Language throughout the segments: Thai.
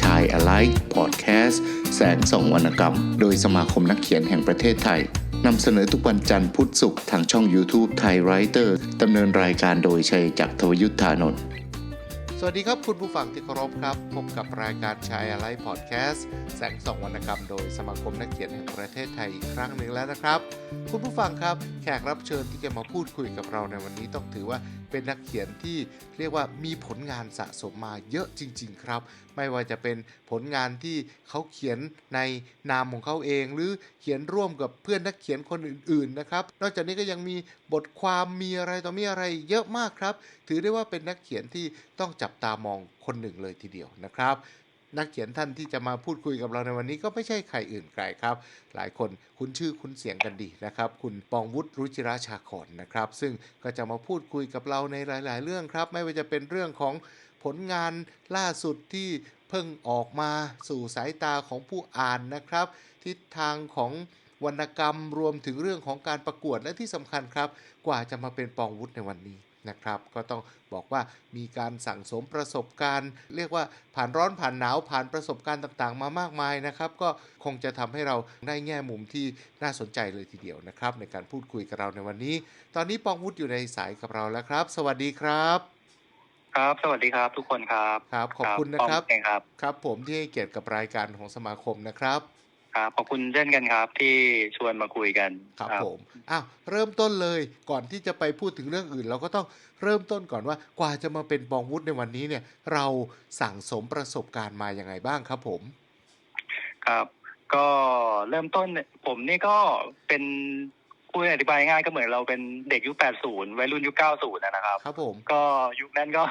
ชาย Alike Podcast แสงส่องวรรณกรรม โดยสมาคมนักเขียนแห่งประเทศไทยนำเสนอทุกวันจันทร์พุธศุกร์ทางช่อง YouTube ไทยไรเตอร์ดำเนินรายการโดยชัยจักรทวยุทธานนท์สวัสดีครับคุณผู้ฟังที่เคารพครับ พบกับรายการชายอะไรพอดแคสต์แสงส่องวรรณกรรมโดยสมาคมนักเขียนแห่งประเทศไทยอีกครั้งหนึ่งแล้วนะครับ คุณผู้ฟังครับ แขกรับเชิญที่จะมาพูดคุยกับเราในวันนี้ต้องถือว่า เป็นนักเขียนที่เรียกว่ามีผลงานสะสมมาเยอะจริง ๆ ครับ ไม่ว่าจะเป็นผลงานที่เขาเขียนในนามของเขาเอง หรือเขียนร่วมกับเพื่อนนักเขียนคนอื่น ๆ นะครับ นอกจากนี้ก็ยังมีบทความมีอะไรต่อมีอะไรเยอะมากครับ ถือได้ว่าเป็นนักเขียนที่ต้องจับตามองคนหนึ่งเลยทีเดียวนะครับ นักเขียนท่านที่จะมาพูดคุยกับเราในวันนี้ก็ไม่ใช่ใครอื่นไกลครับ หลายคนคุ้นชื่อคุ้นเสียงกันดีนะครับ คุณปองวุฒิรุจิราชาขอนนะครับ ซึ่งก็จะมาพูดคุยกับเราในหลาย ๆ เรื่องครับ ไม่ว่าจะเป็นเรื่องของผลงานล่าสุดที่เพิ่งออกมาสู่สายตาของผู้อ่านนะครับ ทิศทางของวรรณกรรมรวมถึงเรื่องของการประกวดและที่สำคัญครับ กว่าจะมาเป็นปองวุฒิในวันนี้ นะครับ ก็ต้องบอกว่ามีการสั่งสมประสบการณ์ เรียกว่าผ่านร้อนผ่านหนาวผ่านประสบการณ์ต่างๆ มามากมายนะครับ ก็คงจะทำให้เราได้แง่มุมที่น่าสนใจเลยทีเดียวนะครับ ในการพูดคุยกับเราในวันนี้ ตอนนี้ปองวุฒิอยู่ในสายกับเราแล้วครับ สวัสดีครับครับ สวัสดีครับทุกคนครับ ครับ ขอบคุณนะครับป้อมเองครับ ครับ ผมที่ให้เกียรติกับรายการของสมาคมนะครับ ครับขอบคุณเช่นกันครับ ที่ชวนมาคุยกันครับผมอ้าวเริ่มต้นเลยก่อนที่จะไปพูดถึงเรื่องอื่น เราก็ต้องเริ่มต้นก่อนว่ากว่าจะมาเป็นปองวุฒิในวันนี้เนี่ย เราสั่งสมประสบการณ์มาอย่างไงบ้างครับผม ครับ ก็เริ่มต้นเนี่ยผมนี่ก็เป็นพูดอธิบายง่ายก็เหมือนเราเป็นเด็กยุค 80 วัยรุ่นยุค 90 นะครับ ครับผม ก็ยุคนั้นก็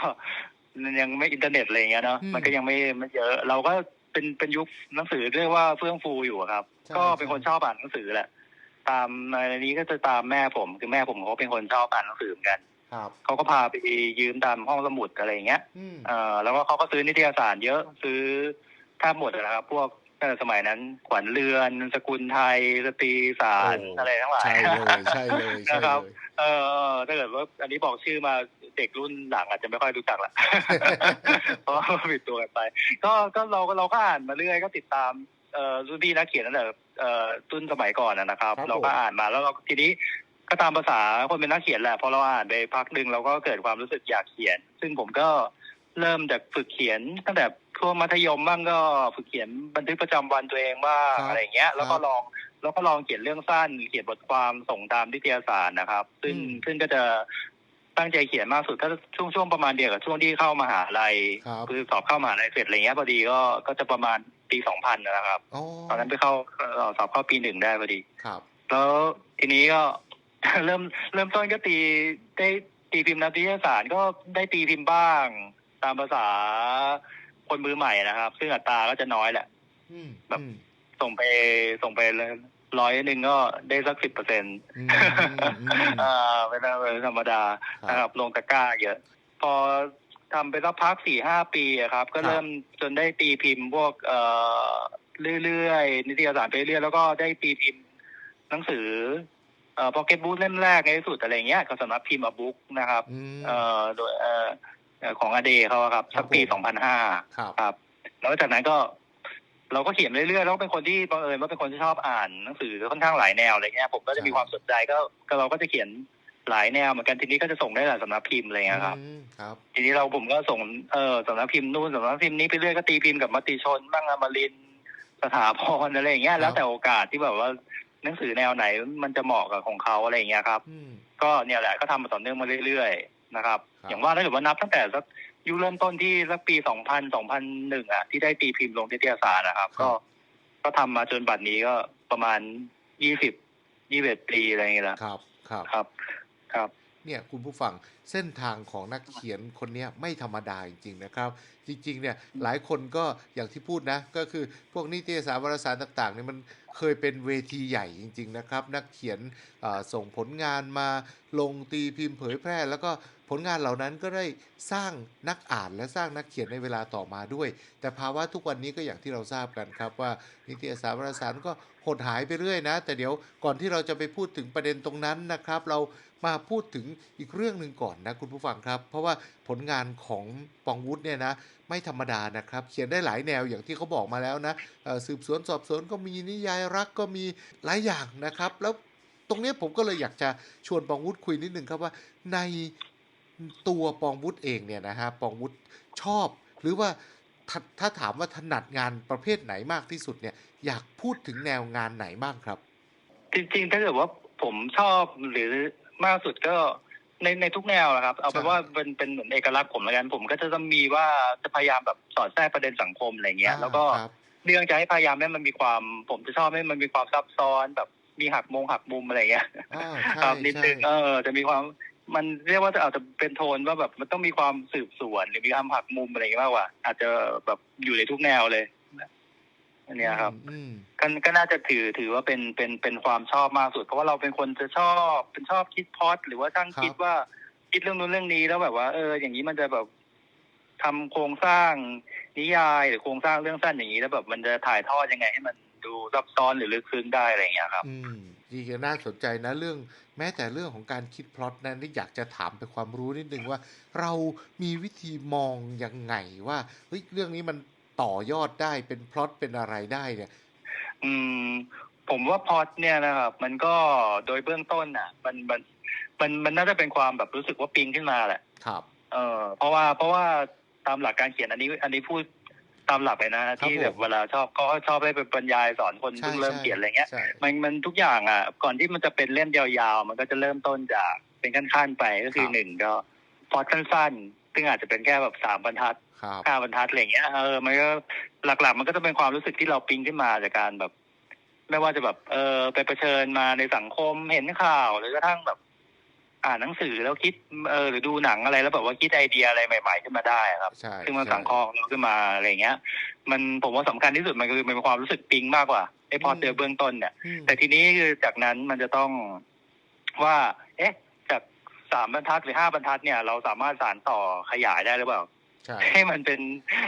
ยังไม่อินเทอร์เน็ตอะไรอย่างเงี้ยเนาะอืมมันก็ยังไม่ไม่เยอะ เราก็ เป็นเป็นยุคหนังสือเรียกว่าเฟื่องฟูอยู่อะครับ ใช่ก็เป็นคนชอบอ่านหนังสือแหละ ตามในนี้ก็จะตามแม่ผมคือแม่ผมเขาเป็นคนชอบอ่านหนังสือเหมือนกันครับ เขาก็พาไปยืมตามห้องสมุดอะไรอย่างเงี้ยอืม เอ่อแล้วก็เขาก็ซื้อนิตยสารเยอะซื้อแทบหมดนะครับ พวก ตั้งแต่สมัยนั้นขวัญเรือนสกุลไทยสตรีสารโอ้ อะไรทั้งหลาย ใช่เลยใช่เลยใช่นะครับ เลย เออถ้าเกิดว่าอันนี้บอกชื่อมาเด็กรุ่นหลังอาจจะไม่ค่อยรู้จักละ เพราะว่าผิดตัวกันไป ก็ก็เราก็เราก็อ่านมาเรื่อยก็ติดตามเอ่อรุ่นพี่นักเขียนนั่นแหละเอ่อรุ่นสมัยก่อนนะนะครับ ครับเราก็อ่านมาแล้วเราทีนี้ก็ตามภาษาคนเป็นนักเขียนแหละพอเราอ่านไปพักหนึ่งเราก็เกิดความรู้สึกอยากเขียน ซึ่งผมก็เริ่มจากฝึกเขียนตั้งแต่ ช่วงมัธยมบ้างก็ฝึกเขียนบันทึกประจำวันตัวเองบ้างครับอะไรอย่างเงี้ย แล้วก็ครับลองแล้วก็ลองเขียนเรื่องสั้น เขียนบทความส่งตามนิตยสารนะครับ ซึ่งอืม ซึ่งก็จะตั้งใจเขียนมากสุดก็ช่วงช่วงประมาณเดียวกับช่วงที่เข้ามหาลัยครับคือสอบเข้ามหาลัยเสร็จอะไรเงี้ยพอดีก็ก็จะประมาณปีสองพันนะครับ อ๋อตอนนั้นไปเข้าเอ่อสอบเข้าปีหนึ่งได้พอดี ครับ แล้วทีนี้ก็ เริ่มเริ่มต้นก็ตีได้ตีพิมพ์นักนิตยสารก็ได้ตีพิมพ์บ้าง ตามภาษา คนมือใหม่นะครับ ซึ่งอัตราก็จะน้อยแหละ อืมแบบ อืมส่งไปส่งไปร้อยหนึ่งก็ได้สักสิบเปอร์เซ็นต์อืมอืมอืมอ่าเป็นเป็นธรรมดาครับนะครับ ลงตะกร้าเยอะ พอทำไปสักพักสี่ห้าปีอะครับ ก็ครับ เริ่มจนได้ตีพิมพ์พวกเอ่อเรื่อยๆนิตยสารไปเรื่อยแล้วก็ได้ตีพิมพ์หนังสือเอ่อพ็อกเก็ตบุ๊กเล่มแรกในที่สุดอะไรเงี้ยก็สำนักพิมพ์อบุ๊กนะครับ อืม เอ่อโดยเอ่อเอ่อ ของอเดเขาอะครับครัสับกปีผมสองพันห้าครับครับ แล้วจากนั้นก็ เราก็เขียนเรื่อยๆแล้วก็เป็นคนที่บังเอิญว่าเป็นคนที่ชอบอ่านหนังสือค่อนข้างหลายแนวอะไรเงี้ยผมก็จะมีความสนใจก็ก็เราก็จะเขียนหลายแนวเหมือนกันทีนี้ก็จะส่งได้หลายสำนักพิมพ์อะไรเงี้ยครับอืมครับ ทีนี้เราผมก็ส่งเออสำนักพิมพ์นู่นสำนักพิมพ์นี้ไปเรื่อยก็ตีพิมพ์กับมติชนบ้างอมรินทร์สถาพรอะไรอย่างเงี้ยแล้วแต่โอกาสที่แบบว่าหนังสือแนวไหนมันจะเหมาะกับของเขาอะไรอย่างเงี้ยครับอืมก็เนี่ยแหละก็ทำมาต่อเนื่องมาเรื่อยๆ นะครับครับ อย่างว่าถ้าเกิดว่านับตั้งแต่สักยุคเริ่มต้นที่สักปีสองพันสองพันหนึ่งอะที่ได้ตีพิมพ์ลงนิตยสารนะครับ ก็ก็ทำมาจนบัดนี้ก็ประมาณยี่สิบยี่สิบปีอะไรอย่างเงี้ยแหละครับ ครับครับ ครับ เนี่ยคุณผู้ฟังเส้นทางของนักเขียนคนเนี้ยไม่ธรรมดาจริงๆนะครับ จริงๆเนี่ยหลายคนก็อย่างที่พูดนะ ก็คือพวกนิตยสารวารสารต่างๆเนี่ยมันเคยเป็นเวทีใหญ่จริง ๆนะครับ นักเขียนเอ่อส่งผลงานมาลงตีพิมพ์เผยแพร่ แล้วก็ผลงานเหล่านั้นก็ได้สร้างนักอ่านและสร้างนักเขียนในเวลาต่อมาด้วย แต่ภาวะทุกวันนี้ก็อย่างที่เราทราบกันครับว่านิตยสารวารสารก็หดหายไปเรื่อยนะ แต่เดี๋ยวก่อนที่เราจะไปพูดถึงประเด็นตรงนั้นนะครับ เรา มาพูดถึงอีกเรื่องหนึ่งก่อนนะคุณผู้ฟังครับ เพราะว่าผลงานของปองวุฒิเนี่ยนะไม่ธรรมดานะครับ เขียนได้หลายแนวอย่างที่เขาบอกมาแล้วนะสืบสวนสอบสวนก็มีนิยายรักก็มีหลายอย่างนะครับ แล้วตรงนี้ผมก็เลยอยากจะชวนปองวุฒิคุยนิดนึงครับว่าในตัวปองวุฒิเองเนี่ยนะฮะปองวุฒิชอบ หรือว่าถ้าถ้าถามว่าถนัดงานประเภทไหนมากที่สุดเนี่ยอยากพูดถึงแนวงานไหนบ้างครับ จริงๆ ถ้าเกิดว่าผมชอบหรือ มากสุดก็ในในทุกแนวแหละครับ เอาเป็นใช่ว่าเป็นเป็นเหมือนเอกลักษณ์ผมแล้วกันผมก็จะต้องมีว่าจะพยายามแบบสอดแทรกประเด็นสังคมอะไรเงี้ย แล้วก็ครับเรื่องจะให้พยายามให้มันมีความ ผมจะชอบให้มันมีความซับซ้อนแบบมีหักมงหักมุมอะไรเงี้ยอ่าคใช่รับนิดใช่นึงเออจะมีความมันเรียกว่าจะอาจจะเป็นโทนว่าแบบมันต้องมีความสืบสวนหรือมีความหักมุมอะไรอย่างเงี้ยมากกว่าอาจจะแบบอยู่ในทุกแนวเลย อันเนี้ยครับอืมก็ก็น่าจะถือถือว่าเป็นเป็นเป็นความชอบมากสุด เพราะว่าเราเป็นคนจะชอบเป็นชอบคิดพล็อดหรือว่าช่างครับคิดว่าคิดเรื่องนู้นเรื่องนี้แล้วแบบว่า เออ อย่างนี้มันจะแบบทำโครงสร้างนิยายหรือโครงสร้างเรื่องสั้นอย่างนี้แล้วแบบมันจะถ่ายทอดยังไง ให้มันดูซับซ้อนหรือลึกซึ้งได้อะไรอย่างเงี้ยครับ อืมจริงๆน่าสนใจนะเรื่อง แม้แต่เรื่องของการคิดพล็อตนั้นนี่อยากจะถามไปนความรู้นิดนึงว่า เรามีวิธีมองยังไงว่าเฮ้ยเรื่องนี้มัน ต่อยอดได้เป็นพล็อตเป็นอะไรได้เนี่ย อืม ผมว่าพล็อดเนี่ยนะครับ มันก็โดยเบื้องต้นอะ มันมันมันมันน่าจะเป็นความแบบรู้สึกว่าปิงขึ้นมาแหละ ครับ เออเพราะว่าเพราะว่าตามหลักการเขียนอันนี้ อันนี้พูดตามหลักเลยนะที่ผมแบบเวลาชอบก็ชอบให้เป็นบรรยายสอนคนใช่เพิ่งเริ่มใช่เขียนอะไรเงี้ยใช่มันมันทุกอย่างอะ ก่อนที่มันจะเป็นเล่มยาวๆ มันก็จะเริ่มต้นจากเป็นขั้นๆไปก็คือหนึ่งก็พอดสั้นๆ ซึ่งอาจจะเป็นแค่แบบสามบรรทัด ครับห้าบรรทัดอะไรเงี้ยเออมันก็หลักๆ มันก็จะเป็นความรู้สึกที่เราปิ๊งขึ้นมาจากการแบบ ไม่ว่าจะแบบ เออไปเผชิญมาในสังคมเห็นข่าวหรือกระทั่งแบบ อ่านหนังสือแล้วคิดเออหรือดูหนังอะไรแล้วแบบว่าคิดไอเดียอะไรใหม่ ๆ ขึ้นมาได้อะครับใช่ซึ่งมันใช่สังเคราะห์เราขึ้นมาอะไรเงี้ย มันผมว่าสำคัญที่สุดมันคือมันเป็นความรู้สึกปิ๊งมากกว่าไอ้พออืมเจอเบื้องต้นเนี่ยอืมแต่ทีนี้คือจากนั้นมันจะต้องว่า เอ๊ะ จากสามบรรทัดหรือห้าบรรทัดเนี่ย เราสามารถสานต่อขยายได้หรือเปล่า ใช่ให้มันเป็น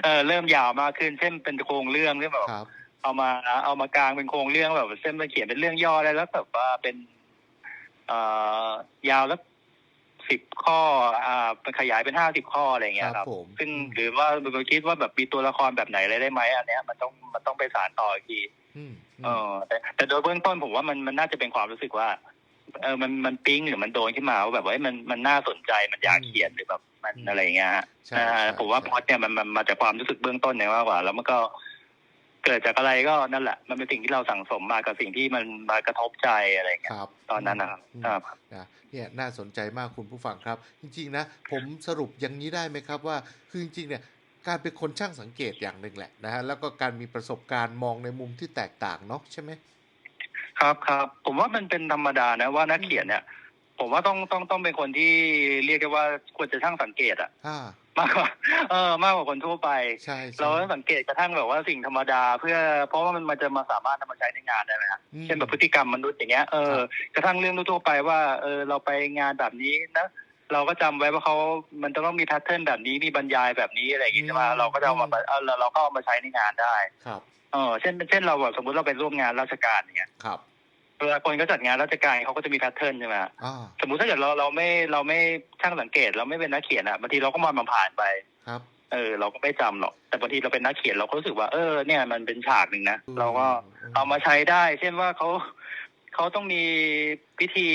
เอ่อเริ่มยาวมากขึ้นเช่นเป็นโครงเรื่องที่แบบครับ เอามาเอามากลางเป็นโครงเรื่องแบบเส้นมาเขียนเป็นเรื่องย่อได้แล้วแบบว่าเป็นเอ่อยาวแล้วสิบข้อ อ่าขยายเป็นห้าสิบข้ออะไรอย่างเงี้ยครับผมซึ่งอืมหรือว่าเราคิดว่าแบบมีตัวละครแบบไหนอะไรได้ไหมอันเนี้ยมันต้องมันต้องไปสานต่ออีกทีอืมเออแต่แต่โดยเบื้องต้นผมว่ามันมันน่าจะเป็นความรู้สึกว่า เออมันมันปิ๊งหรือมันโดนขึ้นมาว่าแบบว่าเอ้ยมันมันน่าสนใจมันอยากเขียนหรือแบบมันอะไรอย่างเงี้ยฮะใช่อ่าใช่ผมว่าใช่พล็อดเนี่ยมันมันมาจากความรู้สึกเบื้องต้นเนี่ยมากกว่า แล้วมันก็เกิดจากอะไรก็นั่นแหละ มันเป็นสิ่งที่เราสั่งสมมากับสิ่งที่มันมากระทบใจอะไรอย่างเงี้ยครับตอนนั้นนะครับอืมครับนะเนี่ยน่าสนใจมากคุณผู้ฟังครับ จริง ๆ นะ ผมสรุปอย่างนี้ได้ไหมครับว่าคือจริงๆเนี่ยการเป็นคนช่างสังเกตอย่างหนึ่งแหละนะฮะแล้วก็การมีประสบการณ์มองในมุมที่แตกต่างเนาะใช่ไหม ครับครับผมว่ามันเป็นธรรมดานะว่านักเขียนเนี่ย ผมว่าต้องต้องต้องเป็นคนที่เรียกได้ว่าควรจะช่างสังเกตอะอ่ามากกว่าเออมากกว่าคนทั่วไป ใช่ใช่ เราต้องสังเกตกระทั่งแบบว่าสิ่งธรรมดา เพื่อเพราะว่ามันมันจะมาสามารถนำมาใช้ในงานได้ไหมฮะอืมเช่นแบบพฤติกรรมมนุษย์อย่างเงี้ยเออครับ กระทั่งเรื่องทั่วๆไปว่าเออเราไปงานแบบนี้นะ เราก็จำไว้ว่าเขามันจะต้องมีแพทเทิร์นแบบนี้มีบรรยายแบบนี้อะไรอย่างงี้ใช่ไหมเราก็จะเอามาเออเราเราก็เอามาใช้ในงานได้ ครับเออเช่น เช่นเราแบบสมมติเราไปร่วมงานราชการอย่างเงี้ยครับเวลาคนก็จัดงานราชการเขาก็จะมีแพทเทิร์นใช่ไหมฮะอ่าสมมุติถ้าเกิดเราเราไม่เราไม่ช่างสังเกต เราไม่เป็นนักเขียนอะบางทีเราก็มองมันผ่านไปครับ เออ เราก็ไม่จำหรอก แต่บางทีเราเป็นนักเขียนเราก็รู้สึกว่าเออเนี่ยมันเป็นฉากหนึ่งนะอืมเราก็อืมเอามาใช้ได้ เช่นว่าเขา เขาต้องมีพิธี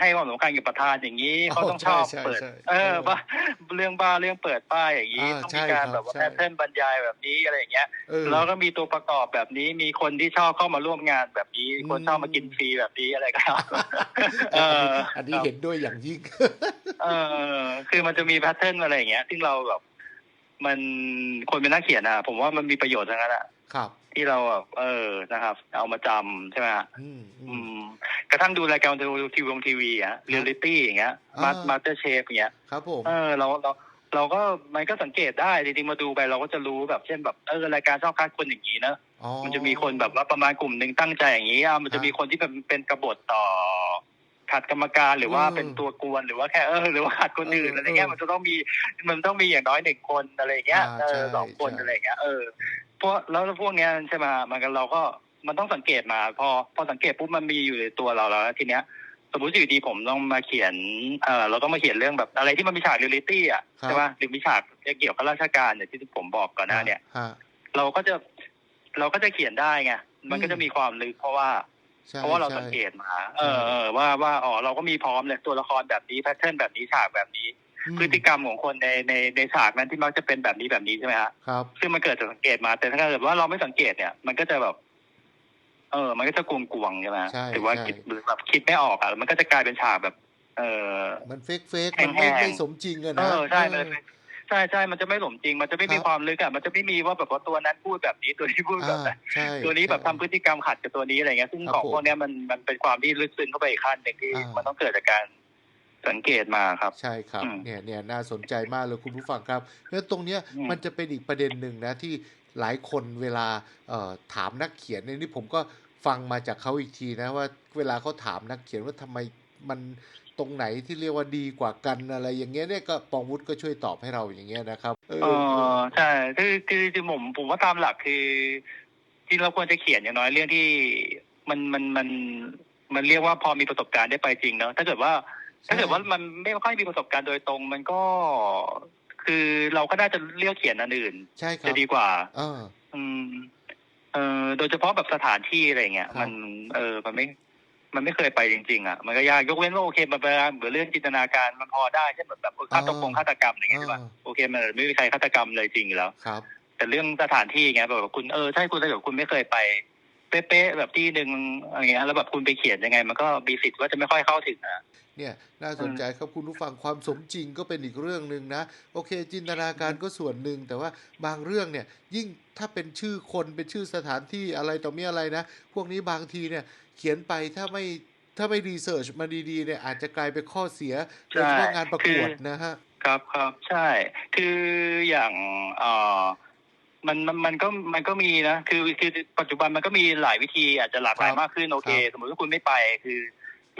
ให้ความสำคัญกับประธานอย่างนี้เขาต้องชอบใช่เปิดใช่เออเออว่าเรื่องบ้าเรื่องเปิดป้ายอย่างนี้อ่าต้องใช่มีการครับแบบว่าใช่แพทเทิร์นบรรยายแบบนี้อะไรอย่างเงี้ยเออแล้วก็มีตัวประกอบแบบนี้มีคนที่ชอบเข้ามาร่วมงานแบบนี้อืมคนชอบมากินฟรีแบบนี้อะไรก็ตามเอออันนี้เห็นด้วยอย่างยิ่งเออคือมันจะมีแพทเทิร์นอะไรอย่างเงี้ย ซึ่งเราแบบมันคนเป็นนักเขียนอะ ผมว่ามันมีประโยชน์ทั้งนั้นอะครับ ที่เราแบบเออนะครับ เอามาจำใช่ไหมฮะอืมอือืม มกระทั่งดูรายการทีวีทีวีทีวีอะเรียลลิตี้อย่างเงี้ยมาอ่า มาสเตอร์เชฟอย่างเงี้ย ครับผม เออเราเราเราก็มันก็สังเกตได้จริงๆมาดูไปเราก็จะรู้แบบเช่นแบบเออรายการชอบคัดคนอย่างนี้นะอ๋อ มันจะมีคนแบบว่าประมาณกลุ่มหนึ่งตั้งใจอย่างนี้อะมันจะครับมีคนที่เป็นเป็นกบฏต่อขัดกรรมการหรือว่าอืมเป็นตัวกวนหรือว่าแค่เออหรือว่าขัดคนอื่นเอออะไรเงี้ยเออมันจะต้องมีมันต้องมีอย่างน้อยหนึ่งคนอะไรเงี้ยอ่าเอใช่อสองคนใช่ อะไรเงี้ยเออ พวกแล้วพวกเนี้ยใช่ไหมมันก็เราก็มันต้องสังเกตมา พอพอสังเกตปุ๊บมันมีอยู่ในตัวเราแล้วทีเนี้ย สมมติอยู่ดีผมต้องมาเขียนเอ่อเราต้องมาเขียนเรื่องแบบอะไรที่มันมีฉากเรียลลิตี้อะครับ ใช่ป่ะหรือมีฉากเกี่ยวกับราชการอย่างที่ผมบอกก่อนหน้าเนี่ย ฮะ เราก็จะเราก็จะเขียนได้ไงมันก็จะมีความลึกเพราะว่า ใช่เพราะว่าเราใช่ สังเกตมา เออเออว่าว่าอ๋อเราก็มีพร้อมเลยตัวละครแบบนี้แพทเทิร์นแบบนี้ฉากแบบนี้อืม พฤติกรรมของคนในในในฉากนั้นที่มักจะเป็นแบบนี้แบบนี้ใช่ไหมฮะครับซึ่งมันเกิดจากสังเกตมา แต่ถ้าเกิดว่าเราไม่สังเกตเนี่ย มันก็จะแบบ เออ มันก็จะกวงกวงๆใช่ไหมใช่หรือว่าใช่คิดหรือแบบคิดไม่ออกอะมันก็จะกลายเป็นฉากแบบ เออมันเฟกเฟกมันไม่แห้งๆไม่สมจริงอะเอนะอใช่มันเออใช่ใช่มันจะไม่สมจริง มันจะไม่มีครับความลึกอะมันจะไม่มีว่าแบบว่าตัวนั้นพูดแบบนี้ตัวนี้พูดแบบอ่านั้นใช่ตัวนี้แบบใช่ทำพฤติกรรมขัดกับตัวนี้อะไรเงี้ยซึ่งครับของผมพวกเนี้ยมันมันเป็นความที่ลึกซึ้งเข้าไปอีกขั้นหนึ่งที่อ่ามัมันต้องเกิดจากการ สังเกตมาครับ ใช่ครับอืมเนี่ยเนี่ยน่าสนใจมากเลยคุณผู้ฟังครับแล้วตรงเนี้ยอืมมันจะเป็นอีกประเด็นหนึ่งนะที่หลายคนเวลาเอ่อถามนักเขียนเนี่ยนี่ผมก็ฟังมาจากเขาอีกทีนะว่าเวลาเขาถามนักเขียนว่าทำไมมันตรงไหนที่เรียกว่าดีกว่ากันอะไร อย่างเงี้ยเนี่ยก็ปองวุฒิก็ช่วยตอบให้เราอย่างเงี้ยนะครับเออเออใช่คือคือคือผมผมว่าตามหลักคือ ที่เราควรจะเขียนอย่างน้อยเรื่องที่มันมันมันมันเรียกว่าพอมีประสบการณ์ได้ไปจริงเนาะถ้าเกิดว่า ถ้าเกิดว่ามันไม่ค่อยมีประสบการณ์โดยตรง มันก็คือเราก็น่าจะเลือกเขียนอันอื่นใช่ครัจะบดีกว่า เออ อืม เออโดยเฉพาะแบบสถานที่อะไรเงี้ย ครับ มัน เออ มันไม่ มันไม่เคยไปจริง ๆ อะ มันก็ยากยกเว้นว่าโอเคมันเป็นเหมือนเรื่องจินตนาการมันพอได้เช่นแบบแบบฆาตกรรมฆาตกรรมอะไรเงี้ยใช่ป่ะอ่าโอเค มันไม่มีใครฆาตกรรมเลยจริงอยู่แล้ว ครับ แต่เรื่องสถานที่ไงแบบว่าคุณเออใช่คุณถ้าเกิดคุณไม่เคยไป เป๊ะๆแบบที่หนึ่งอะไรเงี้ยแล้วแบบคุณไปเขียนยังไง มันก็มีสิทธิ์ว่าจะไม่ค่อยเข้าถึงอะ เนี่ยน่าสนใจครับคุณผู้ฟังความสมจริงก็เป็นอีกเรื่องหนึ่งนะ โอเค จินตนาการก็ส่วนหนึ่ง แต่ว่าบางเรื่องเนี่ยยิ่งถ้าเป็นชื่อคนเป็นชื่อสถานที่อะไรต่อมีอะไรนะ พวกนี้บางทีเนี่ยเขียนไปถ้าไม่ถ้าไม่รีเสิร์ชมาดีๆเนี่ยอาจจะกลายเป็นข้อเสียโดยเฉพาะงานประกวดนะฮะครับครับใช่ คืออย่างเอ่อมันมันมันก็มันก็มีนะ คือคือปัจจุบันมันก็มีหลายวิธีอาจจะหลากหลายครับมากขึ้นโอเคครับสมมติว่าคุณไม่ไปคือ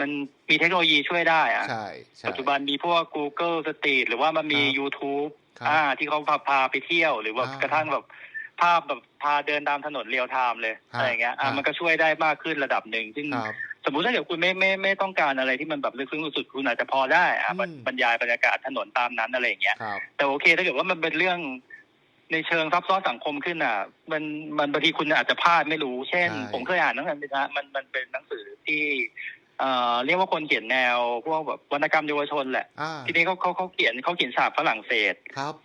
มันมีเทคโนโลยีช่วยได้อะใช่ใช่ปัจจุบันมีพวก Google Street หรือว่ามันมีครับ YouTube ครับอ่า ที่เขาพาพาไปเที่ยว หรือว่าอ่ากระทั่งแบบภาพแบบพาเดินตามถนนเรียลไทม์เลยครับอะไรอย่างเงี้ยอ่าครับมันก็ช่วยได้มากขึ้นระดับหนึ่งซึ่งครับสมมุติถ้าเกิดคุณไม่ไม่ไม่ต้องการอะไรที่มันแบบลึกซึ้งสุดๆคุณอาจจะพอได้อะอืมบรรยายบรรยากาศถนนตามนั้นอะไรอย่างเงี้ยครับแต่โอเค ถ้าเกิดว่ามันเป็นเรื่องในเชิงซับซ้อนสังคมขึ้นอะ มันมันบางทีคุณอาจจะพลาดไม่รู้ เช่นใช่ผมเคยอ่านหนังสือนะมันมันเป็นหนังสือที่ เอ่อเรียกว่าคนเขียนแนวพวกแบบวรรณกรรมเยาวชนแหละ อ่าทีนี้เขาเขาเขาเขียนเขาเขียนฉากฝรั่งเศส ครับ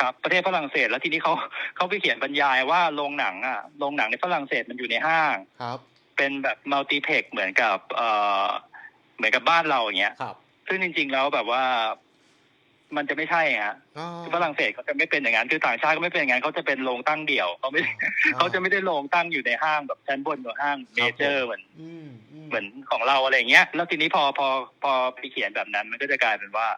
ครับประเทศฝรั่งเศสแล้วทีนี้เขาเขาไปเขียนบรรยายว่าโรงหนังอะโรงหนังในฝรั่งเศสมันอยู่ในห้าง ครับ เป็นแบบมัลติเพกเหมือนกับเอ่อเหมือนกับบ้านเราอย่างเงี้ย ครับ ซึ่งจริงๆแล้วแบบว่า มันจะไม่ใช่ฮะอ๋อ คือฝรั่งเศสเขาจะไม่เป็นอย่างนั้นคือต่างชาติก็ไม่เป็นอย่างนั้นเขาจะเป็นโรงตั้งเดี่ยวเขาไม่อ๋อเขาจะไม่ได้โรงตั้งอยู่ในห้างแบบชั้นบนของห้างคเมรับเจอผมร์เหมือน อืมอืมเหมือนของเราอะไรอย่างเงี้ย แล้วทีนี้พอพอพอไปเขียนแบบนั้น มันก็จะกลายเป็นว่า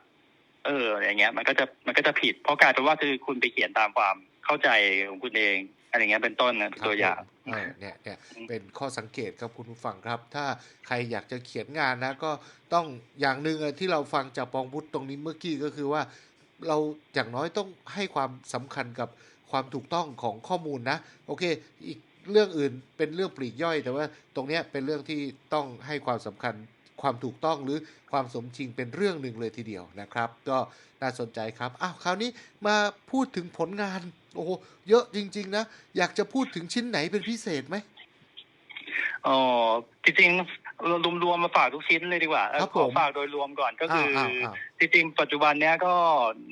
เอออย่างเงี้ย มันก็จะมันก็จะผิด เพราะกลายเป็นว่าคือคุณไปเขียนตามความเข้าใจของคุณเอง อะไรเงี้ยเป็นต้นนะตัวอย่างเออเนี่ยเนี่ยเป็นข้อสังเกตครับคุณผู้ฟังครับ ถ้าใครอยากจะเขียนงานนะ ก็ต้องอย่างหนึ่งอะที่เราฟังจากปองพุทธตรงนี้เมื่อกี้ก็คือว่า เราอย่างน้อยต้องให้ความสำคัญกับความถูกต้องของข้อมูลนะ โอเค อีกเรื่องอื่นเป็นเรื่องปลีกย่อย แต่ว่าตรงเนี้ยเป็นเรื่องที่ต้องให้ความสำคัญความถูกต้องหรือความสมจริงเป็นเรื่องหนึ่งเลยทีเดียวนะครับ ก็น่าสนใจครับอ้าวคราวนี้มาพูดถึงผลงาน โอ้โหเยอะจริง ๆ นะ อยากจะพูดถึงชิ้นไหนเป็นพิเศษไหมอ๋อจริงๆเรารวมๆมาฝากทุกชิ้นเลยดีกว่าเออครับขผอมฝากโดยรวมก่อนก็คืออ้าวอ้าวจริงๆปัจจุบันเนี้ยก็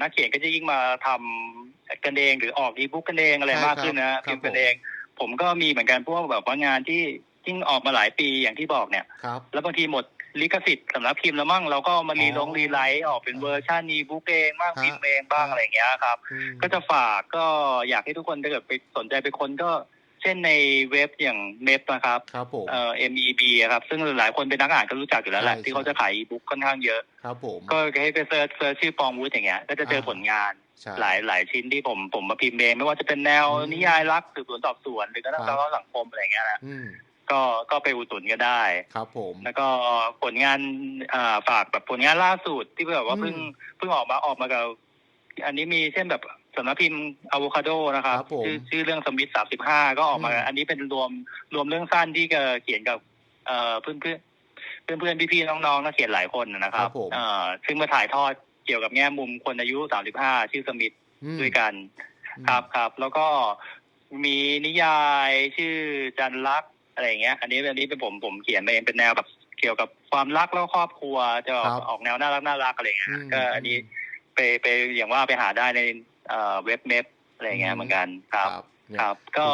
นักเขียนก็จะยิ่งมาทำกันเองหรือออกอีบุ๊กกันเองอะไรใช่มากขึ้นนะครัพิบมพ์กันผมเอง ผมก็มีเหมือนกันพวกแบบว่างานที่ยิ่งออกมาหลายปีอย่างที่บอกเนี่ยครับแล้วบางทีหมด ลิขสิทธิ์สำนักพิมพ์แล้วมั่งเราก็เอามารีลงอ๋อรีไลท์ออกเป็นเวอร์ชันอีบุ๊กเองบ้างฮะพิมพ์เองบ้างฮะอะไรอย่างเงี้ยครับ อืมก็จะฝากก็อยากให้ทุกคนถ้าเกิดไปสนใจไปคนก็เช่นในเว็บอย่างเมฟนะครับครับผม เอ่อ MEB อะครับ ซึ่งหลายคนเป็นนักอ่านก็รู้จักอยู่แล้วแหละใช่ ที่เขาจะขายอีบุ๊กค่อนข้างเยอะ ครับผม ก็ให้ไปเซิร์ชเซิร์ชชื่อปองวูดอย่างเงี้ยก็จะเจอผลงาน ใช่ หลายหลายชิ้นที่ผมผมมาพิมพ์เองไม่ว่าจะเป็นแนวอืมนิยายรักสืบสวนสอบสวนหรือกระทั่งครับ สาระสังคมอะไรเงี้ยนะอืม ก็ก็ไปอุดหนุนก็ได้ ครับผม แล้วก็ผลงานอ่าฝากแบบผลงานล่าสุดที่แบบว่าอืมเพิ่งเพิ่งออกมาออกมากับ อันนี้มีเช่นแบบสำนักพิมพ์อะโวคาโดนะครับครับผมชื่อชื่อเรื่องสมิธสามสิบห้าก็ออกมา อืม อันนี้เป็นรวมรวมเรื่องสั้นที่เขียนกับเอ่อเพื่อนเพื่อนเพื่อนๆพี่ๆน้องๆนักเขียนหลายคนนะครัครับบผม เอ่อซึ่งมาถ่ายทอดเกี่ยวกับแง่มุมคนอายุ35ชื่อสมิธอืมด้วยกันอืมครับครับแล้วก็มีนิยายชื่อจันลักษณ์ อะไรอย่างเงี้ย อันนี้อันนี้เป็นผมผมเขียนมาเองเป็นแนวแบบเกี่ยวกับความรักแล้วครอบครัวจะออกครับออกแนวน่ารักน่ารักอะไรอย่างเงี้ยอืมก็อันนี้ไปไปอย่างว่าไปหาได้ในเอ่อเว็บเน็ตอะไรอย่างเงี้อืยมเหมือนกันครับเนี่ยครับ ก็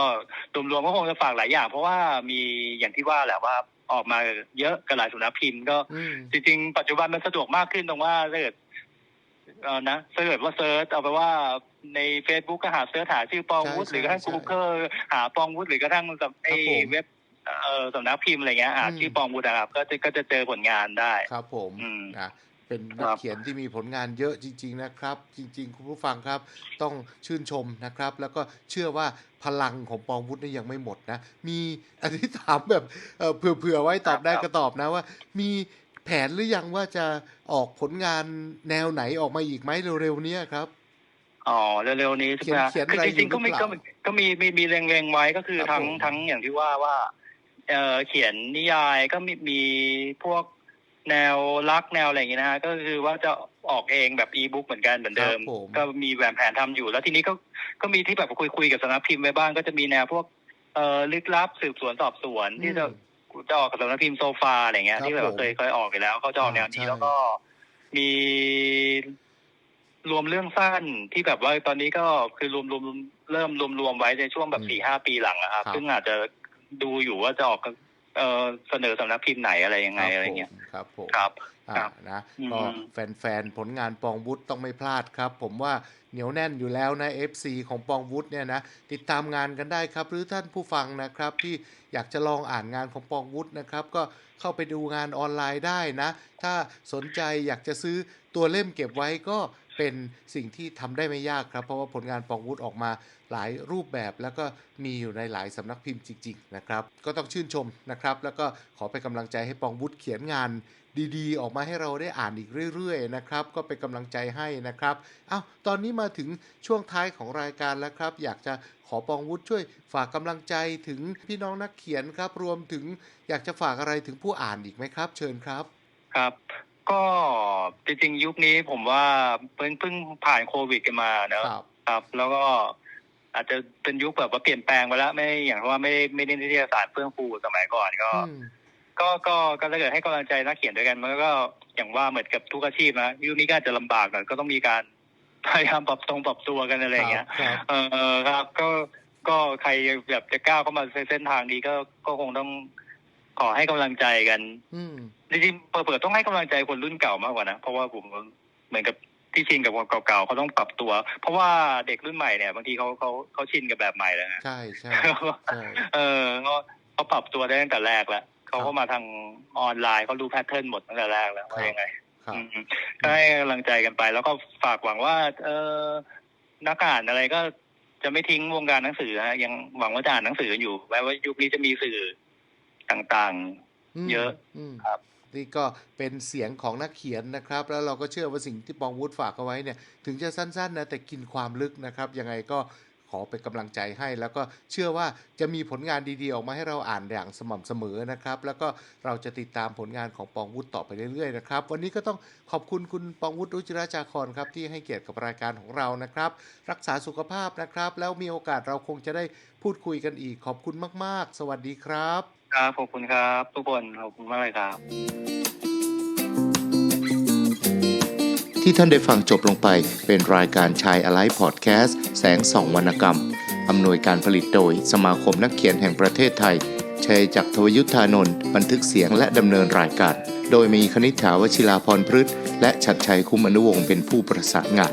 รวมๆก็คงจะฝากหลายอย่าง เพราะว่ามีอย่างที่ว่าแหละว่าออกมาเยอะกับหลายสำนักพิมพ์ก็อืมจริงๆ ปัจจุบันมันสะดวกมากขึ้นตรงว่าถ้าเกิดเออนะถ้าเกิดว่าเซิร์ชเอาไปว่าใน Facebook ก็หาเซิร์ชหาชื่อปองวุฒิใช่หรือกระทั่งใช่ Google หาปองวุฒิหรือกระทั่งสำไอ้ครับผมเว็บ เออสำนักพิมพ์อะไรเงี้ยหาอืมชื่อปองวุฒิอะครับก็จะก็จะเจอผลงานได้ครับผมอืมนะเป็นคนัรักบเขียนที่มีผลงานเยอะจริง ๆ นะครับ จริง ๆ คุณผู้ฟังครับ ต้องชื่นชมนะครับ แล้วก็เชื่อว่าพลังของปองวุฒินี่ยังไม่หมดนะ มีอันนี้ถามแบบเอ่อเผื่อๆไว้ตอบได้ก็ตอบนะว่า มีแผนหรือยังว่าจะออกผลงานแนวไหนออกมาอีกไหมเร็วๆเนี้ยครับอ๋อเร็วๆนี้ใช่ไหมฮะเขียนคืออะไรจริงๆก็มีอยู่หรือก็เปล่ามีก็มีมีมีเล็งๆไว้ก็คือครับทั้งผมทั้งอย่างที่ว่าว่า เออเขียนนิยายก็มีมีพวกแนวรักแนวอะไรอย่างงี้นะฮะก็คือว่าจะออกเองแบบอีบุ๊กเหมือนกันเหมือนเดิม ครับผม ก็มีแหวนแผนทำอยู่ แล้วทีนี้ก็ก็มีที่แบบคุยคุยๆกับสำนักพิมพ์ไว้บ้างก็จะมีแนวพวกเอ่อลึกลับสืบสวนสอบสวนที่จะ อืม จะออกกับสำนักพิมพ์โซฟาอะไรเงี้ยครับที่แบบผมเคยเคยออกอยู่แล้วเขาจะออกแนวอ่านี้ใช่ แล้วก็มีรวมเรื่องสั้นที่แบบว่าตอนนี้ก็คือรวมรวมเริ่มรวมรวมไว้ในช่วงแบบสี่ห้าปีหลังอะครับครับ ซึ่งอาจจะ ดูอยู่ว่าจะออกกับเอ่อเสนอสำนักพิมพ์ไหนอะไรยังไงอะไรเงี้ยครับผมครับอ่าครับนะอืมก็แฟนๆ ผลงานปองวุฒิต้องไม่พลาดครับ ผมว่าเหนียวแน่นอยู่แล้วนะ FC ของปองวุฒิเนี่ยนะติดตามงานกันได้ครับ หรือท่านผู้ฟังนะครับที่อยากจะลองอ่านงานของปองวุฒินะครับ ก็เข้าไปดูงานออนไลน์ได้นะ ถ้าสนใจอยากจะซื้อตัวเล่มเก็บไว้ก็ เป็นสิ่งที่ทำได้ไม่ยากครับ เพราะว่าผลงานปองวุฒิออกมาหลายรูปแบบ แล้วก็มีอยู่ในหลายสำนักพิมพ์จริงๆนะครับก็ต้องชื่นชมนะครับ แล้วก็ขอเป็นกำลังใจให้ปองวุฒิเขียนงานดีๆ ออกมาให้เราได้อ่านอีกเรื่อยๆนะครับก็เป็นกำลังใจให้นะครับอ้าวตอนนี้มาถึงช่วงท้ายของรายการแล้วครับ อยากจะขอปองวุฒิช่วยฝากกำลังใจถึงพี่น้องนักเขียนครับ รวมถึงอยากจะฝากอะไรถึงผู้อ่านอีกไหมครับ เชิญครับ ครับ ก็จริงๆยุคนี้ผมว่าเพิ่งเพิ่งผ่านโควิดกันมาเนอะครับครับ แล้วก็อาจจะเป็นยุคแบบว่าเปลี่ยนแปลงไปแล้วไม่อย่างว่าไม่ไม่ได้นิตยสารเฟื่องฟูสมัยก่อนก็ อืมก็ก็ก็ถ้าเกิดให้กำลังใจนักเขียนด้วยกันมันก็อย่างว่าเหมือนกับทุกอาชีพนะยุคนี้ก็อาจจะลำบากหน่อยก็ต้องมีการพยายามปรับตรงปรับตัวกันอะไรอย่างเงี้ย ครับเออครับก็ก็ใครแบบจะก้าวเข้ามาในเส้นทางนี้ก็ก็คงต้องขอให้กำลังใจกัน อืม จริงๆเปิดๆต้องให้กำลังใจคนรุ่นเก่ามากกว่านะ เพราะว่าผมเหมือนกับที่ชินกับคนเก่าๆเขาต้องปรับตัว เพราะว่าเด็กรุ่นใหม่เนี่ยบางทีเขาเขาเขาชินกับแบบใหม่แล้วฮะใช่ใช่ใช่เออเขาเขาปรับตัวได้ตั้งแต่แรกแล้วเขาก็มาทางออนไลน์เขารู้แพทเทิร์นหมดตั้งแต่แรกแล้วว่ายังไงครับอืมก็ให้กำลังใจกันไป แล้วก็ฝากหวังว่า เออนักอ่านอะไรก็จะไม่ทิ้งวงการหนังสือฮะยังหวังว่าจะอ่านหนังสือกันอยู่แม้ว่ายุคนี้จะมีสื่อต่างมเยอะมครับ นี่ก็เป็นเสียงของนักเขียนนะครับ แล้วเราก็เชื่อว่าสิ่งที่ปองวุฒิฝากเอาไว้เนี่ยถึงจะสั้นๆนะแต่กินความลึกนะครับยังไงก็ ขอเป็นกำลังใจให้ แล้วก็เชื่อว่าจะมีผลงานดีๆ ออกมาให้เราอ่านอย่างสม่ำเสมอนะครับ แล้วก็เราจะติดตามผลงานของปองวุฒิต่อไปเรื่อยๆนะครับ วันนี้ก็ต้องขอบคุณคุณปองวุฒิรุจิราจาครครับที่ให้เกียรติกับรายการของเรานะครับ รักษาสุขภาพนะครับ แล้วมีโอกาสเราคงจะได้พูดคุยกันอีกขอบคุณมาก ๆ สวัสดีครับ ครับขอบคุณครับ ทุกคนขอบคุณมากเลยครับ ที่ท่านได้ฟังจบลงไปเป็นรายการชายอะไลฟ์พอดแคสต์แสงส่องวรรณกรรม อำนวยการผลิตโดยสมาคมนักเขียนแห่งประเทศไทย ชัยจักรทวยุทธานนท์บันทึกเสียงและดำเนินรายการ โดยมีคณิษฐาวชิลาพรพฤกษ์และชัดชัยคุ้มอนุวงศ์เป็นผู้ประสานงาน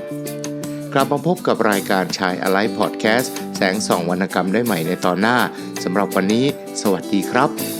กลับมาพบกับรายการชายอะไลฟ์พอดแคสต์แสงส่องวรรณกรรมได้ใหม่ในตอนหน้าสำหรับวันนี้ สวัสดีครับ